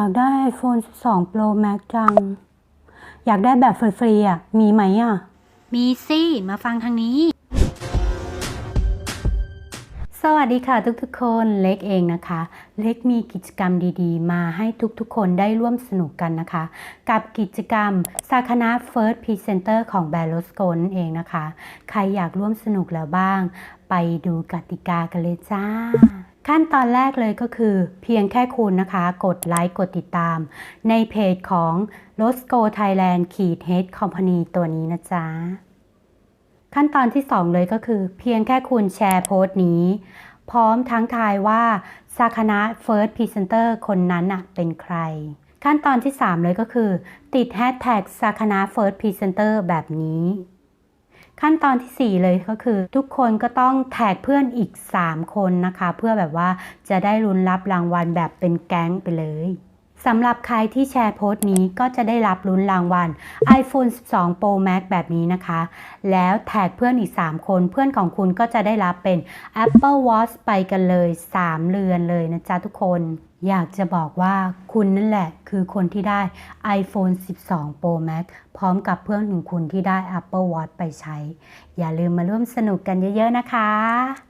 ากได้ iPhone 12 Pro Max จัง อยากได้แบบฟรีๆอะ มีไหมอะ มีสิมาฟังทางนี้ สวัสดีค่ะทุกๆคนเล็กเองนะคะ เล็กมีกิจกรรมดีๆ มาให้ทุกๆคนได้ร่วมสนุกกันนะคะ กับกิจกรรมสาคณะ First Presenter ของแบรนด์โลสโกนั่นเองนะคะ ใครอยากร่วมสนุกแล้วบ้าง ไปดูกติกากันเลยจ้า ขั้นตอนแรกเลยก็คือ เพียงแค่คุณนะคะ กดไลค์กดติดตาม ในเพจของ r o s c o Thailand ขีด Head Company ตัวนี้นะจ๊ะ ขั้นตอนที่ 2 เลยก็คือ เพียงแค่คุณแชร์โพสต์นี้ พร้อมทั้งทายว่าสาคณะ First Presenter คนนั้นนะเป็นใคร ขั้นตอนที่ 3 เลยก็คือ ติด Hashtag สาคณะ First Presenter แบบนี้ ขั้นตอนทีสี่ 4 เลยก็คือ ทุกคนก็ต้องแท็กเพื่อนอีก 3 คนนะคะ เพื่อแบบว่าจะได้ลุ้นรับรางวัลแบบเป็นแก๊งไปเลย สำหรับใครที่แชร์โพสต์นี้ก็จะได้รับลุ้นรางวัล iPhone 12 Pro Max แบบนี้นะคะ แล้วแท็กเพื่อนอีก 3 คน เพื่อนของคุณก็จะได้รับเป็น Apple Watch ไปกันเลย 3 เรือนเลยนะจ๊ะทุกคน อยากจะบอกว่าคุณนั่นแหละคือคนที่ได้ iPhone 12 Pro Max พร้อมกับเพื่อนของคุณที่ได้ Apple Watch ไปใช้ อย่าลืมมาร่วมสนุกกันเยอะๆนะคะ